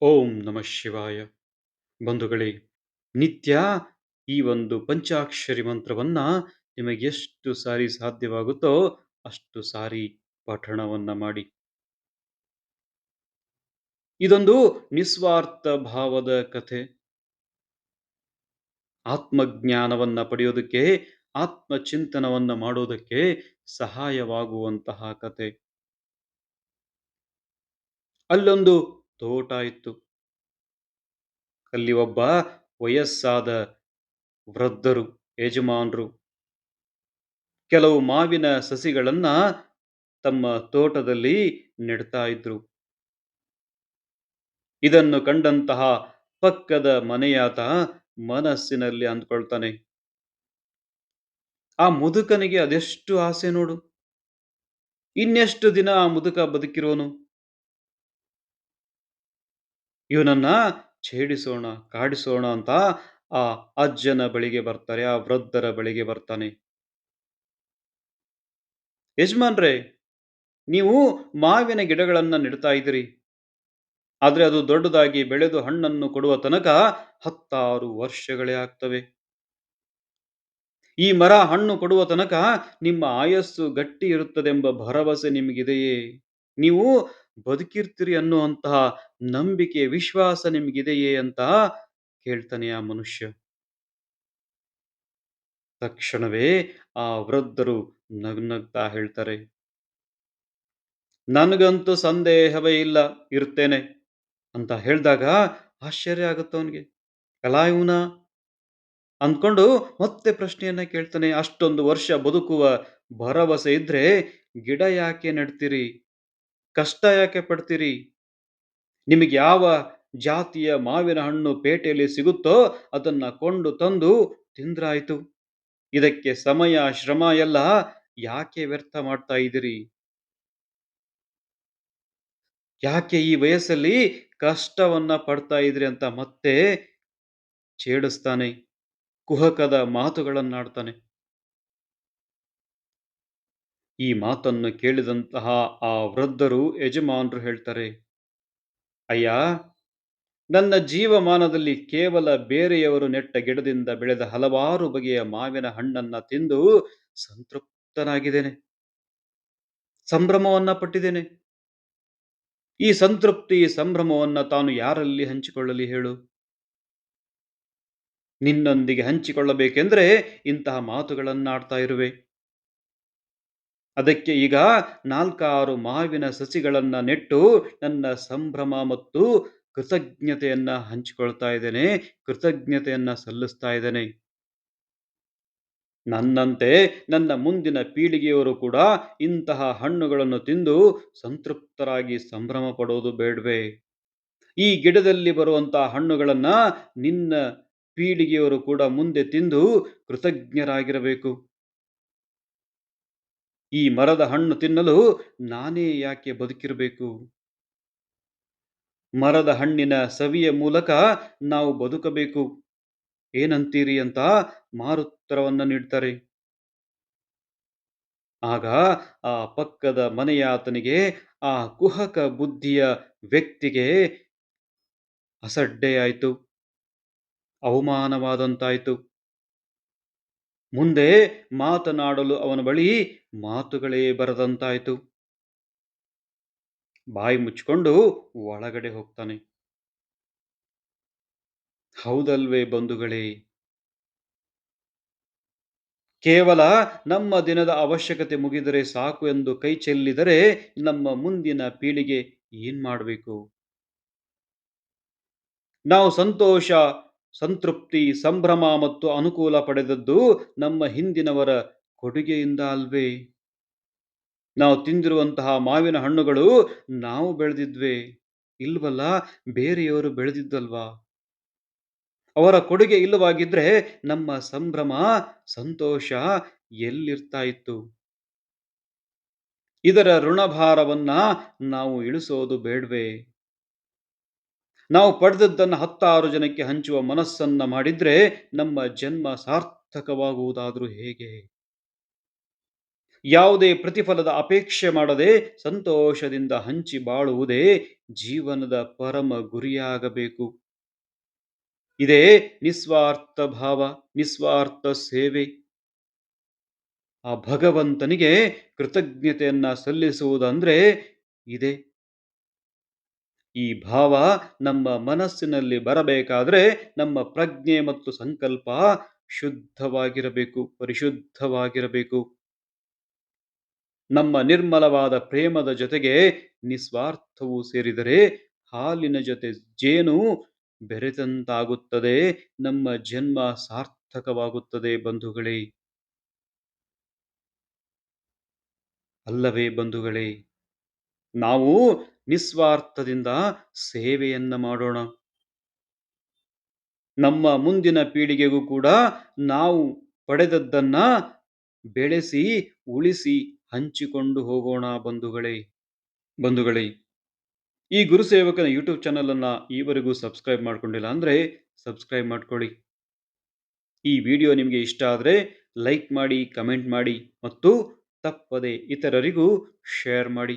ಓಂ ನಮಃ ಶಿವಾಯ. ಬಂಧುಗಳೇ, ನಿತ್ಯ ಈ ಒಂದು ಪಂಚಾಕ್ಷರಿ ಮಂತ್ರವನ್ನ ನಿಮಗೆ ಎಷ್ಟು ಸಾರಿ ಸಾಧ್ಯವಾಗುತ್ತೋ ಅಷ್ಟು ಸಾರಿ ಪಠಣವನ್ನ ಮಾಡಿ. ಇದೊಂದು ನಿಸ್ವಾರ್ಥ ಭಾವದ ಕಥೆ. ಆತ್ಮಜ್ಞಾನವನ್ನ ಪಡೆಯೋದಕ್ಕೆ, ಆತ್ಮಚಿಂತನವನ್ನ ಮಾಡೋದಕ್ಕೆ ಸಹಾಯವಾಗುವಂತಹ ಕತೆ ಅಲ್ಲೊಂದು ತೋಟ ಇತ್ತು. ಅಲ್ಲಿ ಒಬ್ಬ ವಯಸ್ಸಾದ ವೃದ್ಧರು, ಯಜಮಾನರು, ಕೆಲವು ಮಾವಿನ ಸಸಿಗಳನ್ನ ತಮ್ಮ ತೋಟದಲ್ಲಿ ನೆಡ್ತಾ ಇದ್ರು. ಇದನ್ನು ಕಂಡಂತಹ ಪಕ್ಕದ ಮನೆಯಾತ ಮನಸ್ಸಿನಲ್ಲಿ ಅಂದ್ಕೊಳ್ತಾನೆ, ಆ ಮುದುಕನಿಗೆ ಅದೆಷ್ಟು ಆಸೆ ನೋಡು? ಇನ್ನೆಷ್ಟು ದಿನ ಆ ಮುದುಕ ಬದುಕಿರೋನು? ಇವನನ್ನ ಛೇಡಿಸೋಣ, ಕಾಡಿಸೋಣ ಅಂತ ಆ ಅಜ್ಜನ ಬಳಿಗೆ ಬರ್ತಾರೆ, ಆ ವೃದ್ಧರ ಬಳಿಗೆ ಬರ್ತಾನೆ. ಯಜಮಾನ್ರೆ, ನೀವು ಮಾವಿನ ಗಿಡಗಳನ್ನ ನೆಡ್ತಾ ಇದ್ದೀರಿ. ಆದ್ರೆ ಅದು ದೊಡ್ಡದಾಗಿ ಬೆಳೆದು ಹಣ್ಣನ್ನು ಕೊಡುವ ತನಕ ಹತ್ತಾರು ವರ್ಷಗಳೇ ಆಗ್ತವೆ. ಈ ಮರ ಹಣ್ಣು ಕೊಡುವ ತನಕ ನಿಮ್ಮ ಆಯಸ್ಸು ಗಟ್ಟಿ ಇರುತ್ತದೆಂಬ ಭರವಸೆ ನಿಮಗಿದೆಯೇ? ನೀವು ಬದುಕಿರ್ತೀರಿ ಅನ್ನುವಂತಹ ನಂಬಿಕೆ, ವಿಶ್ವಾಸ ನಿಮಗಿದೆಯೇ ಅಂತ ಕೇಳ್ತಾನೆ ಆ ಮನುಷ್ಯ. ತಕ್ಷಣವೇ ಆ ವೃದ್ಧರು ನಗ್ನಗ್ತಾ ಹೇಳ್ತಾರೆ, ನನಗಂತೂ ಸಂದೇಹವೇ ಇಲ್ಲ, ಇರ್ತೇನೆ ಅಂತ ಹೇಳಿದಾಗ ಆಶ್ಚರ್ಯ ಆಗುತ್ತೆ ಅವನಿಗೆ. ಕಲಾಯುನ ಇವನ ಅಂದ್ಕೊಂಡು ಮತ್ತೆ ಪ್ರಶ್ನೆಯನ್ನ ಕೇಳ್ತಾನೆ, ಅಷ್ಟೊಂದು ವರ್ಷ ಬದುಕುವ ಭರವಸೆ ಇದ್ರೆ ಗಿಡ ಯಾಕೆ ನೆಡ್ತೀರಿ? ಕಷ್ಟ ಯಾಕೆ ಪಡ್ತೀರಿ? ನಿಮಗೆ ಯಾವ ಜಾತಿಯ ಮಾವಿನ ಹಣ್ಣು ಪೇಟೆಯಲ್ಲಿ ಸಿಗುತ್ತೋ ಅದನ್ನ ಕೊಂಡು ತಂದು ತಿಂದ್ರಾಯ್ತು. ಇದಕ್ಕೆ ಸಮಯ, ಶ್ರಮ ಎಲ್ಲ ಯಾಕೆ ವ್ಯರ್ಥ ಮಾಡ್ತಾ ಇದ್ದೀರಿ? ಯಾಕೆ ಈ ವಯಸ್ಸಲ್ಲಿ ಕಷ್ಟವನ್ನ ಪಡ್ತಾ ಇದ್ರಿ ಅಂತ ಮತ್ತೆ ಛೇಡಿಸ್ತಾನೆ, ಕುಹಕದ ಮಾತುಗಳನ್ನಾಡ್ತಾನೆ. ಈ ಮಾತನ್ನು ಕೇಳಿದಂತಹ ಆ ವೃದ್ಧರು ಯಜಮಾನರು ಹೇಳ್ತಾರೆ, ಅಯ್ಯ, ನನ್ನ ಜೀವಮಾನದಲ್ಲಿ ಕೇವಲ ಬೇರೆಯವರು ನೆಟ್ಟ ಗಿಡದಿಂದ ಬೆಳೆದ ಹಲವಾರು ಬಗೆಯ ಮಾವಿನ ಹಣ್ಣನ್ನ ತಿಂದು ಸಂತೃಪ್ತನಾಗಿದ್ದೇನೆ, ಸಂಭ್ರಮವನ್ನ ಪಟ್ಟಿದ್ದೇನೆ. ಈ ಸಂತೃಪ್ತಿ ಸಂಭ್ರಮವನ್ನ ತಾನು ಯಾರಲ್ಲಿ ಹಂಚಿಕೊಳ್ಳಲಿ ಹೇಳು? ನಿನ್ನೊಂದಿಗೆ ಹಂಚಿಕೊಳ್ಳಬೇಕೆಂದ್ರೆ ಇಂತಹ ಮಾತುಗಳನ್ನಾಡ್ತಾ ಇರುವೆ. ಅದಕ್ಕೆ ಈಗ ನಾಲ್ಕಾರು ಮಾವಿನ ಸಸಿಗಳನ್ನು ನೆಟ್ಟು ನನ್ನ ಸಂಭ್ರಮ ಮತ್ತು ಕೃತಜ್ಞತೆಯನ್ನು ಹಂಚಿಕೊಳ್ತಾ ಇದ್ದೇನೆ, ಕೃತಜ್ಞತೆಯನ್ನು ಸಲ್ಲಿಸ್ತಾ ಇದ್ದೇನೆ. ನನ್ನಂತೆ ನನ್ನ ಮುಂದಿನ ಪೀಳಿಗೆಯವರು ಕೂಡ ಇಂತಹ ಹಣ್ಣುಗಳನ್ನು ತಿಂದು ಸಂತೃಪ್ತರಾಗಿ ಸಂಭ್ರಮ ಪಡೋದು ಬೇಡವೇ? ಈ ಗಿಡದಲ್ಲಿ ಬರುವಂತಹ ಹಣ್ಣುಗಳನ್ನ ನಿನ್ನ ಪೀಳಿಗೆಯವರು ಕೂಡ ಮುಂದೆ ತಿಂದು ಕೃತಜ್ಞರಾಗಿರಬೇಕು. ಈ ಮರದ ಹಣ್ಣು ತಿನ್ನಲು ನಾನೇ ಯಾಕೆ ಬದುಕಿರಬೇಕು? ಮರದ ಹಣ್ಣಿನ ಸವಿಯ ಮೂಲಕ ನಾವು ಬದುಕಬೇಕು. ಏನಂತೀರಿ ಅಂತ ಮಾರುತ್ತರವನ್ನ ನೀಡ್ತಾರೆ. ಆಗ ಆ ಪಕ್ಕದ ಮನೆಯಾತನಿಗೆ, ಆ ಕುಹಕ ಬುದ್ಧಿಯ ವ್ಯಕ್ತಿಗೆ ಅಸಡ್ಡೆಯಾಯಿತು. ಅವಮಾನವಾದಂತಾಯಿತು. ಮುಂದೆ ಮಾತನಾಡಲು ಅವನ ಬಳಿ ಮಾತುಗಳೇ ಬರದಂತಾಯಿತು. ಬಾಯಿ ಮುಚ್ಚಿಕೊಂಡು ಒಳಗಡೆ ಹೋಗ್ತಾನೆ. ಹೌದಲ್ವೇ ಬಂಧುಗಳೇ? ಕೇವಲ ನಮ್ಮ ದಿನದ ಅವಶ್ಯಕತೆ ಮುಗಿದರೆ ಸಾಕು ಎಂದು ಕೈ ಚೆಲ್ಲಿದರೆ ನಮ್ಮ ಮುಂದಿನ ಪೀಳಿಗೆ ಏನ್ ಮಾಡಬೇಕು? ನಾವು ಸಂತೋಷ ಸಂತೃಪ್ತಿ, ಸಂಭ್ರಮ ಮತ್ತು ಅನುಕೂಲ ಪಡೆದದ್ದು ನಮ್ಮ ಹಿಂದಿನವರ ಕೊಡುಗೆಯಿಂದ ಅಲ್ವೇ? ನಾವು ತಿಂದಿರುವಂತಹ ಮಾವಿನ ಹಣ್ಣುಗಳು ನಾವು ಬೆಳೆದಿದ್ವೆ. ಇಲ್ವಲ್ಲ, ಬೇರೆಯವರು ಬೆಳೆದಿದ್ದಲ್ವಾ? ಅವರ ಕೊಡುಗೆ ಇಲ್ಲವಾಗಿದ್ರೆ ನಮ್ಮ ಸಂಭ್ರಮ, ಸಂತೋಷ ಎಲ್ಲಿರ್ತಾ ಇತ್ತು? ಇದರ ಋಣಭಾರವನ್ನ ನಾವು ಇಳಿಸೋದು ಬೇಡ್ವೆ? ನಾವು ಪಡೆದದ್ದನ್ನು ಹತ್ತಾರು ಜನಕ್ಕೆ ಹಂಚುವ ಮನಸ್ಸನ್ನ ಮಾಡಿದ್ರೆ ನಮ್ಮ ಜನ್ಮ ಸಾರ್ಥಕವಾಗುವುದಾದರೂ ಹೇಗೆ? ಯಾವುದೇ ಪ್ರತಿಫಲದ ಅಪೇಕ್ಷೆ ಮಾಡದೆ ಸಂತೋಷದಿಂದ ಹಂಚಿ ಬಾಳುವುದೇ ಜೀವನದ ಪರಮ ಗುರಿಯಾಗಬೇಕು. ಇದೇ ನಿಸ್ವಾರ್ಥ ಭಾವ, ನಿಸ್ವಾರ್ಥ ಸೇವೆ. ಆ ಭಗವಂತನಿಗೆ ಕೃತಜ್ಞತೆಯನ್ನ ಸಲ್ಲಿಸುವುದಂದ್ರೆ ಇದೆ. ಈ ಭಾವ ನಮ್ಮ ಮನಸ್ಸಿನಲ್ಲಿ ಬರಬೇಕಾದ್ರೆ ನಮ್ಮ ಪ್ರಜ್ಞೆ ಮತ್ತು ಸಂಕಲ್ಪ ಶುದ್ಧವಾಗಿರಬೇಕು, ಪರಿಶುದ್ಧವಾಗಿರಬೇಕು. ನಮ್ಮ ನಿರ್ಮಲವಾದ ಪ್ರೇಮದ ಜೊತೆಗೆ ನಿಸ್ವಾರ್ಥವು ಸೇರಿದರೆ ಹಾಲಿನ ಜೊತೆ ಜೇನು ಬೆರೆತಂತಾಗುತ್ತದೆ, ನಮ್ಮ ಜನ್ಮ ಸಾರ್ಥಕವಾಗುತ್ತದೆ ಬಂಧುಗಳೇ. ಅಲ್ಲವೇ ಬಂಧುಗಳೇ, ನಾವು ನಿಸ್ವಾರ್ಥದಿಂದ ಸೇವೆಯನ್ನ ಮಾಡೋಣ. ನಮ್ಮ ಮುಂದಿನ ಪೀಳಿಗೆಗೂ ಕೂಡ ನಾವು ಪಡೆದದ್ದನ್ನ ಬೆಳೆಸಿ, ಉಳಿಸಿ ಹಂಚಿಕೊಂಡು ಹೋಗೋಣ ಬಂಧುಗಳೇ ಬಂಧುಗಳೇ. ಈ ಗುರುಸೇವಕನ ಯೂಟ್ಯೂಬ್ ಚಾನಲನ್ನು ಈವರೆಗೂ ಸಬ್ಸ್ಕ್ರೈಬ್ ಮಾಡ್ಕೊಂಡಿಲ್ಲ ಅಂದ್ರೆ ಸಬ್ಸ್ಕ್ರೈಬ್ ಮಾಡ್ಕೊಳ್ಳಿ. ಈ ವಿಡಿಯೋ ನಿಮಗೆ ಇಷ್ಟ ಆದರೆ ಲೈಕ್ ಮಾಡಿ, ಕಮೆಂಟ್ ಮಾಡಿ ಮತ್ತು ತಪ್ಪದೆ ಇತರರಿಗೂ ಶೇರ್ ಮಾಡಿ.